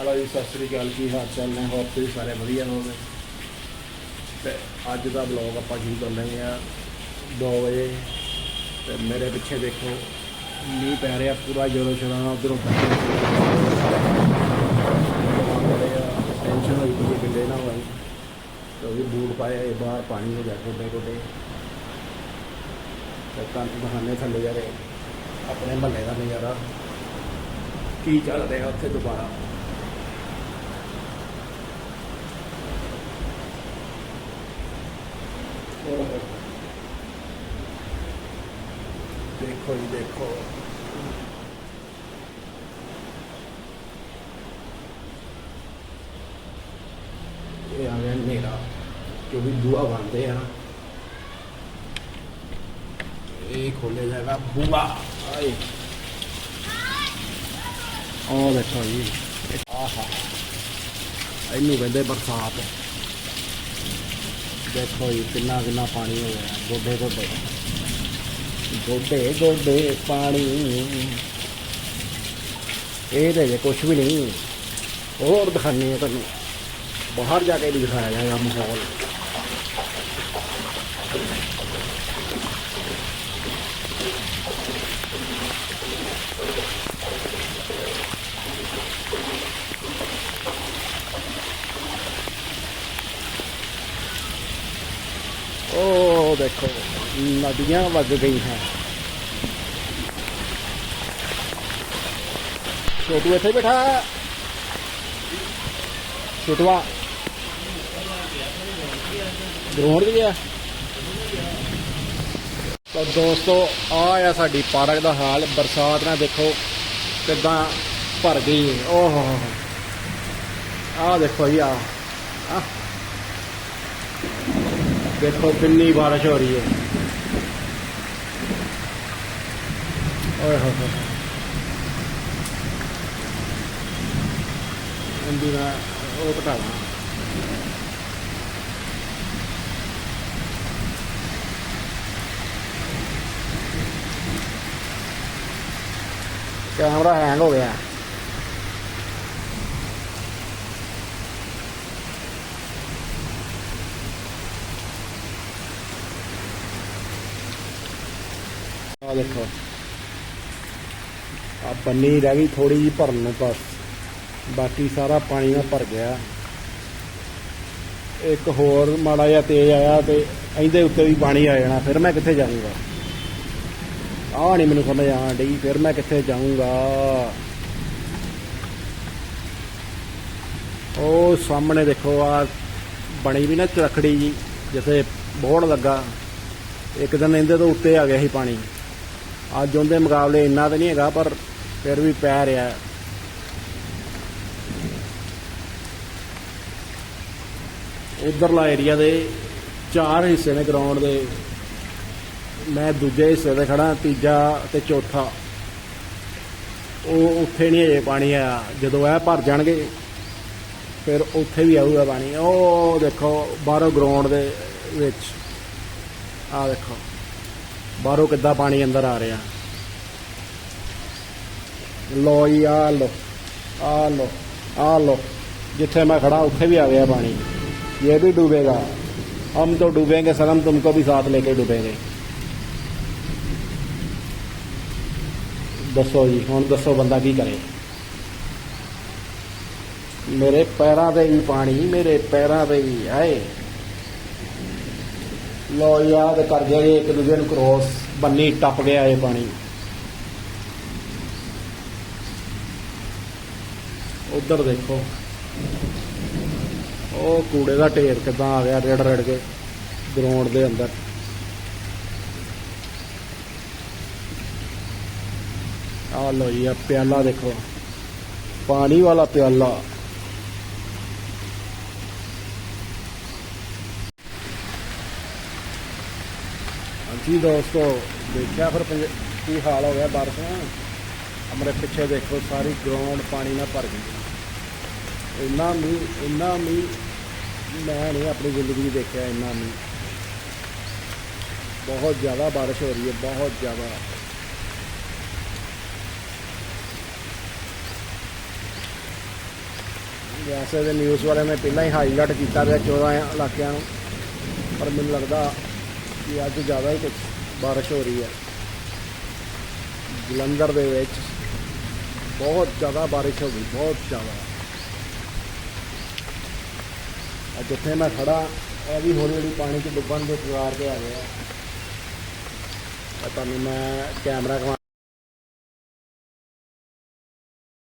Hello ਜੀ, ਸਤਿ ਸ੍ਰੀ ਅਕਾਲ ਕੀ ਹਾਲ ਚਾਲ ਨੇ? ਹੋਪ ਤੁਸੀਂ ਸਾਰੇ ਵਧੀਆ ਹੋਵੋਗੇ? ਤੇ ਅੱਜ ਦਾ ਵਲੌਗ ਆਪਾਂ ਸ਼ੁਰੂ ਕਰ ਲੈਂਦੇ ਆ 2 ਵਜੇ। ਤੇ ਮੇਰੇ ਪਿੱਛੇ ਦੇਖੋ, ਮੀਂਹ ਪੈ ਰਿਹਾ ਪੂਰਾ ਜ਼ੋਰੋ ਸ਼ੋਰਾਂ ਨਾਲ ਉਧਰੋਂ ਟੈਨਸ਼ਨ ਹੋਈ ਪਈ ਹੈ ਕਿੰਨੇ ਨਾ ਹੋਈ ਤੇ ਉਹ ਵੀ ਬੂਟ ਪਾਏ ਹੋਏ, ਬਾਹਰ ਪਾਣੀ ਹੋ ਜਾ ਗੋਡੇ ਗੋਡੇ। ਤੇ ਕੰਨ ਬਹਾਨੇ ਥੱਲੇ ਜਾ ਰਹੇ। ਆਪਣੇ ਮਹੱਲੇ ਦਾ ਨਜ਼ਾਰਾ। ਕੀ ਚੱਲ ਰਿਹਾ ਉੱਥੇ ਦੁਬਾਰਾ? ਦੇਖੋ ਜੀ, ਦੇਖੋ। ਇਹ ਆ ਗਿਆ ਹਨੇਰਾ, ਜੋ ਵੀ ਬੂਆ ਬੰਦੇ ਆ। ਇਹ ਖੋਲੇ ਜਾਏਗਾ ਬੂਆ ਆਏ। ਆਹ ਦੇਖੋ ਜੀ, ਆਹਾ। ਇਹਨੂੰ ਕਹਿੰਦੇ ਬਰਸਾਤ। ਦੇਖੋ ਜੀ ਕਿੰਨਾ ਕਿੰਨਾ ਪਾਣੀ ਹੋ ਗਿਆ। ਗੋਡੇ ਗੋਡੇ। ਗੋਡੇ ਗੋਡੇ ਪਾਣੀ। ਇਹ ਤੇ ਜੇ ਕੁਛ ਵੀ ਨਹੀਂ। ਹੋਰ ਦਿਖਾਣੇ ਆ ਤੁਹਾਨੂੰ। ਬਾਹਰ ਜਾ ਕੇ ਵੀ ਦਿਖਾਇਆ ਜਾਏਗਾ ਮਾਹੌਲ। ਉਹ ਦੇਖੋ, ਨਦੀਆਂ ਵਗ ਗਈਆਂ। ਛੋਟੂ ਇੱਥੇ ਬੈਠਾ। ਛੋਟੂਆ। ਗਰਾਊਂਡ 'ਚ ਗਿਆ। ਤਾਂ ਦੋਸਤੋ ਆ ਆ ਸਾਡੀ ਪਾਰਕ ਦਾ ਹਾਲ। ਬਰਸਾਤ ਨਾਲ ਦੇਖੋ ਕਿਦਾਂ ਭਰ ਗਈ। ਓਹ ਆ ਦੇਖੋ ਜੀ ਆ ਆ ਦੇਖੋ ਕਿੰਨੀ ਬਾਰਿਸ਼ ਹੋ ਰਹੀ ਹੈ ਓਏ ਹੋ ਹੋ ਅੰਦੀ ਨਾ ਉਹ ਘਟਾਣਾ ਕੈਮਰਾ ਹੈਂਗ ਹੋ ਆ ਦੇਖੋ। ਆ ਬੰਨੀ ਰਹਿ ਗਈ ਥੋੜੀ ਜਿਹੀ ਭਰਨ ਨੂੰ ਬਸ। ਬਾਕੀ ਸਾਰਾ ਪਾਣੀ ਨਾਲ ਭਰ ਗਿਆ। ਇੱਕ ਹੋਰ ਮਾੜਾ ਜਿਹਾ ਤੇਜ਼ ਆਇਆ ਤੇ ਇਹਦੇ ਉੱਤੇ ਵੀ ਪਾਣੀ ਆ ਜਾਣਾ, ਫਿਰ ਮੈਂ ਕਿੱਥੇ ਜਾਊਂਗਾ? ਆਹ ਨਹੀਂ ਮੈਨੂੰ ਸਮਝ ਆਣ ਡਈ, ਫਿਰ ਮੈਂ ਕਿੱਥੇ ਜਾਊਂਗਾ? ਉਹ ਸਾਹਮਣੇ ਦੇਖੋ ਆ ਬਣੀ ਵੀ ਨਾ ਚਰਖੜੀ ਜੀ ਜਿੱਥੇ ਬੋੜ ਲੱਗਾ। ਇੱਕ ਦਿਨ ਇਹਦੇ ਤੋਂ ਉੱਤੇ ਆ ਗਿਆ ਸੀ ਪਾਣੀ। ਅੱਜ ਉਹਦੇ ਮੁਕਾਬਲੇ ਇੰਨਾ ਤਾਂ ਨਹੀਂ ਹੈਗਾ, ਪਰ ਫਿਰ ਵੀ ਪੈ ਰਿਹਾ। ਹੈ। ਉਧਰਲਾ ਏਰੀਆ ਦੇ ਚਾਰ ਹਿੱਸੇ ਨੇ ਗਰਾਊਂਡ ਦੇ। ਮੈਂ ਦੂਜੇ ਹਿੱਸੇ ਤੇ ਖੜਾ ਤੀਜਾ ਤੇ ਚੌਥਾ। ਉਹ ਉੱਥੇ ਨਹੀਂ ਅਜੇ ਪਾਣੀ ਆਇਆ। ਜਦੋਂ ਇਹ ਭਰ ਜਾਣਗੇ, ਫਿਰ ਉੱਥੇ ਵੀ ਆਊਗਾ ਪਾਣੀ। ਉਹ ਦੇਖੋ, ਬਾਹਰੋਂ ਗਰਾਊਂਡ ਦੇ ਵਿੱਚ। ਆ ਦੇਖੋ। ਬਾਹਰੋਂ ਕਿੱਦਾਂ ਪਾਣੀ ਅੰਦਰ ਆ ਰਿਹਾ ਲੋ ਜੀ ਆ ਲੋ ਆ ਲੋ ਆ ਲੋ ਜਿੱਥੇ मैं खड़ा ਉੱਥੇ भी आ गया पानी ये भी डूबेगा हम तो डूबेंगे सनम तुमको भी साथ लेके डूबेंगे ਦੱਸੋ ਜੀ ਹੁਣ ਦੱਸੋ ਬੰਦਾ ਕੀ ਕਰੇ ਮੇਰੇ ਪੈਰਾਂ ਤੇ ਵੀ ਪਾਣੀ ਮੇਰੇ ਪੈਰਾਂ ਤੇ ਵੀ ਆਏ ਲੋ ਯਾਦ ਕਰ ਗਏ ਇੱਕ ਦੂਜੇ ਨੂੰ ਕ੍ਰੋਸ ਬੰਨੀ, ਟੱਪ ਗਿਆ ਇਹ ਪਾਣੀ। ਉਧਰ ਦੇਖੋ। ਉਹ ਕੂੜੇ ਦਾ ਢੇਰ ਕਿਦਾਂ ਆ ਗਿਆ, ਰੜ ਰੜ ਕੇ ਗਰਾਊਂਡ ਦੇ ਅੰਦਰ। ਆ ਲੋ ਜੀ ਪਿਆਲਾ ਦੇਖੋ। ਪਾਣੀ ਵਾਲਾ ਪਿਆਲਾ। ਹਾਂਜੀ ਦੋਸਤੋ, ਦੇਖਿਆ ਫਿਰ ਪੰਜ- ਕੀ ਹਾਲ ਹੋ ਗਿਆ ਬਾਰਿਸ਼ ਨਾਲ ਹਮਾਰੇ ਪਿੱਛੇ ਦੇਖੋ, ਸਾਰੀ ਗਰਾਊਂਡ ਪਾਣੀ ਨਾਲ ਭਰ ਗਈ। ਇੰਨਾ ਮੀਂਹ ਇੰਨਾ ਮੀਂਹ, ਮੈਂ ਨਹੀਂ ਆਪਣੀ ਜ਼ਿੰਦਗੀ 'ਚ ਦੇਖਿਆ ਇੰਨਾ ਮੀਂਹ। ਬਹੁਤ ਜ਼ਿਆਦਾ ਬਾਰਿਸ਼ ਹੋ ਰਹੀ ਹੈ, ਬਹੁਤ ਜ਼ਿਆਦਾ। ਵੈਸੇ ਤਾਂ ਨਿਊਜ਼ ਵਾਲਿਆਂ ਨੇ ਪਹਿਲਾਂ ਹੀ ਹਾਈਲਾਈਟ ਕੀਤਾ ਪਿਆ 14 ਇਲਾਕਿਆਂ ਨੂੰ, ਪਰ ਮੈਨੂੰ ਲੱਗਦਾ ਕਿ ਅੱਜ ਜ਼ਿਆਦਾ ਹੀ ਕੁਝ ਬਾਰਿਸ਼ ਹੋ ਰਹੀ ਹੈ। ਜਲੰਧਰ ਦੇ ਵਿੱਚ ਬਹੁਤ ਜ਼ਿਆਦਾ ਬਾਰਿਸ਼ ਹੋ ਗਈ, ਬਹੁਤ ਜ਼ਿਆਦਾ। ਅੱਜ ਜਿੱਥੇ ਮੈਂ ਖੜਾ ਇਹ ਵੀ ਹੌਲੀ ਹੌਲੀ ਪਾਣੀ 'ਚ ਡੁੱਬਣ ਦੇ ਕਗਾਰ ਤੇ ਆ ਗਿਆ। ਤਾਂ ਤੁਹਾਨੂੰ ਮੈਂ ਕੈਮਰਾ ਘੁਮਾ